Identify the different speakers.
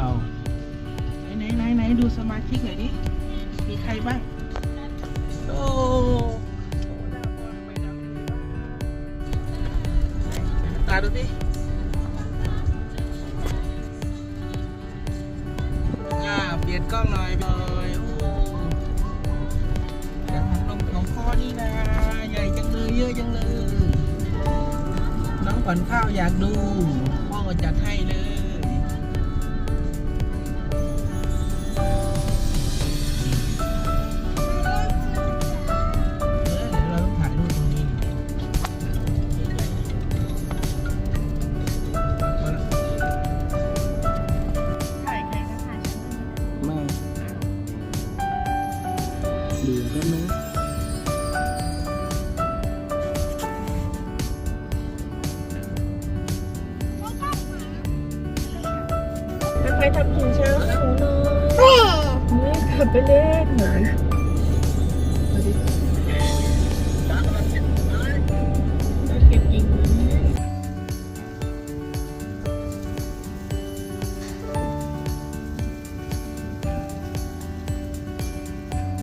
Speaker 1: าวไหนไหนไหนไหนดูสมาชิกหน่อยดิ มีใครบ้าง โอ้ตาดูดิอ่าเปลี่ยนกล้องหน่อยหน่อยโอ้อยากทำนมของพ่อนี่นะ ใหญ่จังเลยเยอะจังเลย น้องขวัญข้าวอยากดู พ่อจัดให้เลย เบื่อได้ไหม
Speaker 2: ถ้าใครทำกินเช้าหนูนอนนี่กลับไปเล่นหน่อย